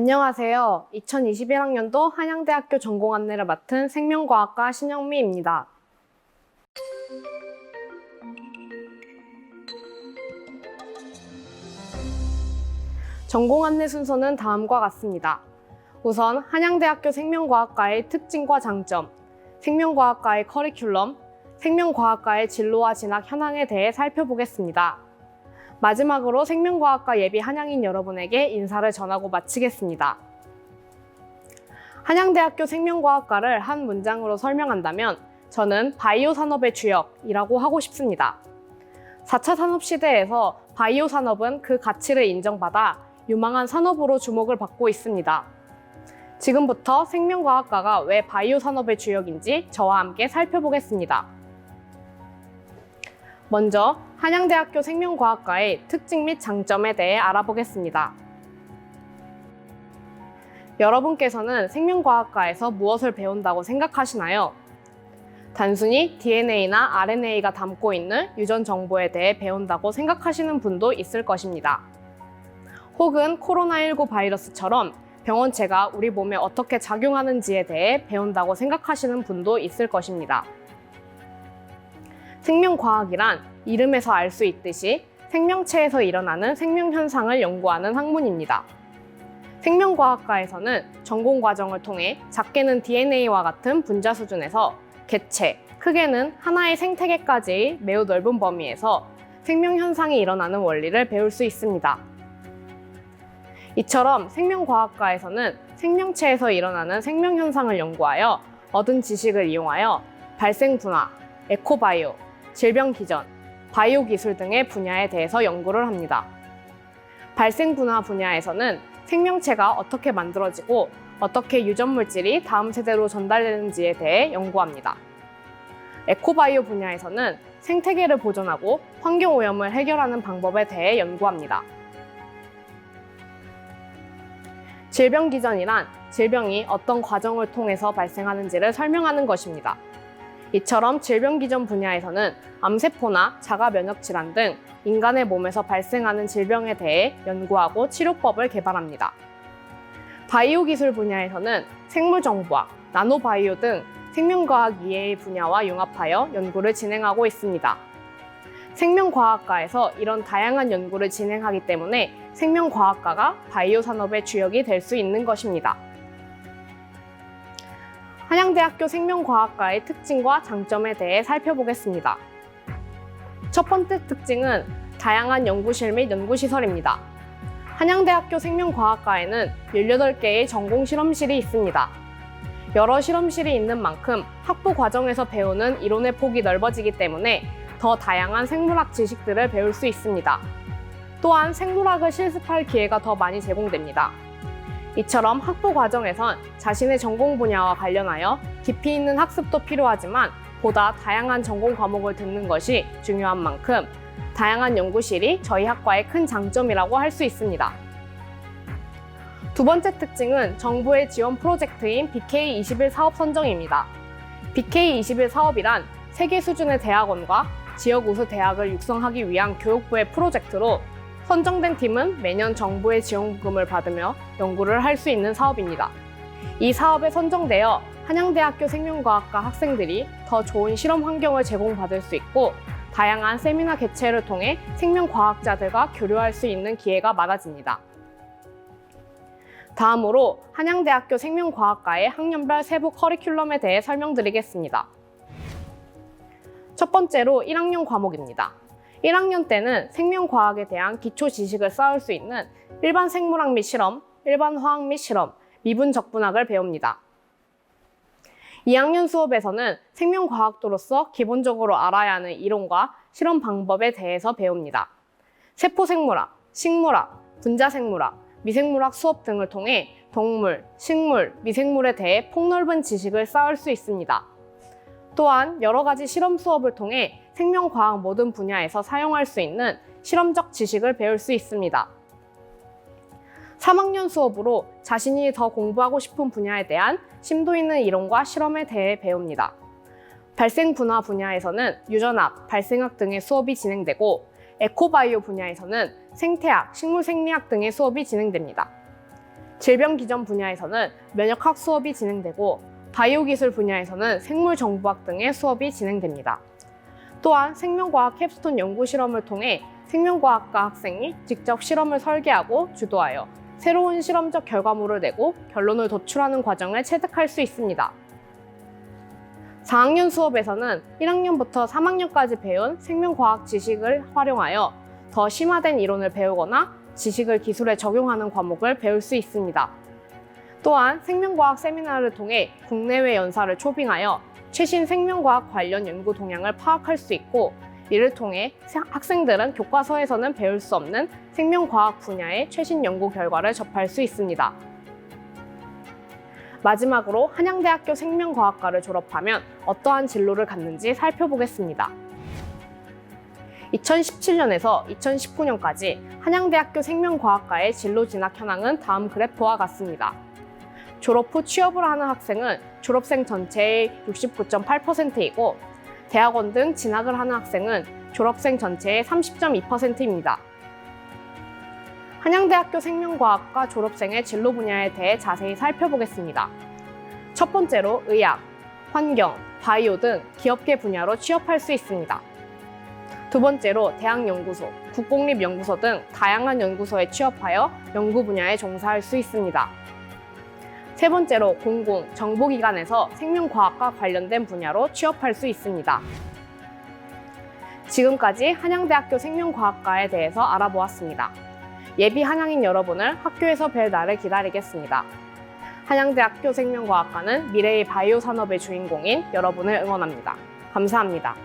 안녕하세요. 2021학년도 한양대학교 전공 안내를 맡은 생명과학과 신영미입니다. 전공 안내 순서는 다음과 같습니다. 우선 한양대학교 생명과학과의 특징과 장점, 생명과학과의 커리큘럼, 생명과학과의 진로와 진학 현황에 대해 살펴보겠습니다. 마지막으로 생명과학과 예비 한양인 여러분에게 인사를 전하고 마치겠습니다. 한양대학교 생명과학과를 한 문장으로 설명한다면 저는 바이오 산업의 주역이라고 하고 싶습니다. 4차 산업 시대에서 바이오 산업은 그 가치를 인정받아 유망한 산업으로 주목을 받고 있습니다. 지금부터 생명과학과가 왜 바이오 산업의 주역인지 저와 함께 살펴보겠습니다. 먼저 한양대학교 생명과학과의 특징 및 장점에 대해 알아보겠습니다. 여러분께서는 생명과학과에서 무엇을 배운다고 생각하시나요? 단순히 DNA나 RNA가 담고 있는 유전 정보에 대해 배운다고 생각하시는 분도 있을 것입니다. 혹은 코로나19 바이러스처럼 병원체가 우리 몸에 어떻게 작용하는지에 대해 배운다고 생각하시는 분도 있을 것입니다. 생명과학이란 이름에서 알 수 있듯이 생명체에서 일어나는 생명현상을 연구하는 학문입니다. 생명과학과에서는 전공 과정을 통해 작게는 DNA와 같은 분자 수준에서 개체, 크게는 하나의 생태계까지 매우 넓은 범위에서 생명현상이 일어나는 원리를 배울 수 있습니다. 이처럼 생명과학과에서는 생명체에서 일어나는 생명현상을 연구하여 얻은 지식을 이용하여 발생 분화, 에코바이오, 질병 기전, 바이오 기술 등의 분야에 대해서 연구를 합니다. 발생 분화 분야에서는 생명체가 어떻게 만들어지고 어떻게 유전 물질이 다음 세대로 전달되는지에 대해 연구합니다. 에코바이오 분야에서는 생태계를 보존하고 환경 오염을 해결하는 방법에 대해 연구합니다. 질병 기전이란 질병이 어떤 과정을 통해서 발생하는지를 설명하는 것입니다. 이처럼 질병 기전 분야에서는 암세포나 자가 면역 질환 등 인간의 몸에서 발생하는 질병에 대해 연구하고 치료법을 개발합니다. 바이오 기술 분야에서는 생물 정보학, 나노바이오 등 생명과학 이해의 분야와 융합하여 연구를 진행하고 있습니다. 생명과학과에서 이런 다양한 연구를 진행하기 때문에 생명과학과가 바이오 산업의 주역이 될 수 있는 것입니다. 한양대학교 생명과학과의 특징과 장점에 대해 살펴보겠습니다. 첫 번째 특징은 다양한 연구실 및 연구시설입니다. 한양대학교 생명과학과에는 18개의 전공 실험실이 있습니다. 여러 실험실이 있는 만큼 학부 과정에서 배우는 이론의 폭이 넓어지기 때문에 더 다양한 생물학 지식들을 배울 수 있습니다. 또한 생물학을 실습할 기회가 더 많이 제공됩니다. 이처럼 학부 과정에선 자신의 전공 분야와 관련하여 깊이 있는 학습도 필요하지만 보다 다양한 전공 과목을 듣는 것이 중요한 만큼 다양한 연구실이 저희 학과의 큰 장점이라고 할 수 있습니다. 두 번째 특징은 정부의 지원 프로젝트인 BK21 사업 선정입니다. BK21 사업이란 세계 수준의 대학원과 지역 우수 대학을 육성하기 위한 교육부의 프로젝트로 선정된 팀은 매년 정부의 지원금을 받으며 연구를 할 수 있는 사업입니다. 이 사업에 선정되어 한양대학교 생명과학과 학생들이 더 좋은 실험 환경을 제공받을 수 있고 다양한 세미나 개최를 통해 생명과학자들과 교류할 수 있는 기회가 많아집니다. 다음으로 한양대학교 생명과학과의 학년별 세부 커리큘럼에 대해 설명드리겠습니다. 첫 번째로 1학년 과목입니다. 1학년 때는 생명과학에 대한 기초 지식을 쌓을 수 있는 일반 생물학 및 실험, 일반 화학 및 실험, 미분 적분학을 배웁니다. 2학년 수업에서는 생명과학도로서 기본적으로 알아야 하는 이론과 실험 방법에 대해서 배웁니다. 세포생물학, 식물학, 분자생물학, 미생물학 수업 등을 통해 동물, 식물, 미생물에 대해 폭넓은 지식을 쌓을 수 있습니다. 또한 여러 가지 실험 수업을 통해 생명과학 모든 분야에서 사용할 수 있는 실험적 지식을 배울 수 있습니다. 3학년 수업으로 자신이 더 공부하고 싶은 분야에 대한 심도 있는 이론과 실험에 대해 배웁니다. 발생 분화 분야에서는 유전학, 발생학 등의 수업이 진행되고 에코바이오 분야에서는 생태학, 식물 생리학 등의 수업이 진행됩니다. 질병 기전 분야에서는 면역학 수업이 진행되고 바이오 기술 분야에서는 생물 정보학 등의 수업이 진행됩니다. 또한 생명과학 캡스톤 연구 실험을 통해 생명과학과 학생이 직접 실험을 설계하고 주도하여 새로운 실험적 결과물을 내고 결론을 도출하는 과정을 체득할 수 있습니다. 4학년 수업에서는 1학년부터 3학년까지 배운 생명과학 지식을 활용하여 더 심화된 이론을 배우거나 지식을 기술에 적용하는 과목을 배울 수 있습니다. 또한 생명과학 세미나를 통해 국내외 연사를 초빙하여 최신 생명과학 관련 연구 동향을 파악할 수 있고 이를 통해 학생들은 교과서에서는 배울 수 없는 생명과학 분야의 최신 연구 결과를 접할 수 있습니다. 마지막으로 한양대학교 생명과학과를 졸업하면 어떠한 진로를 갖는지 살펴보겠습니다. 2017년에서 2019년까지 한양대학교 생명과학과의 진로 진학 현황은 다음 그래프와 같습니다. 졸업 후 취업을 하는 학생은 졸업생 전체의 69.8%이고 대학원 등 진학을 하는 학생은 졸업생 전체의 30.2%입니다. 한양대학교 생명과학과 졸업생의 진로 분야에 대해 자세히 살펴보겠습니다. 첫 번째로 의학, 환경, 바이오 등 기업계 분야로 취업할 수 있습니다. 두 번째로 대학연구소, 국공립연구소 등 다양한 연구소에 취업하여 연구 분야에 종사할 수 있습니다. 세 번째로 공공, 정보기관에서 생명과학과 관련된 분야로 취업할 수 있습니다. 지금까지 한양대학교 생명과학과에 대해서 알아보았습니다. 예비 한양인 여러분을 학교에서 뵐 날을 기다리겠습니다. 한양대학교 생명과학과는 미래의 바이오 산업의 주인공인 여러분을 응원합니다. 감사합니다.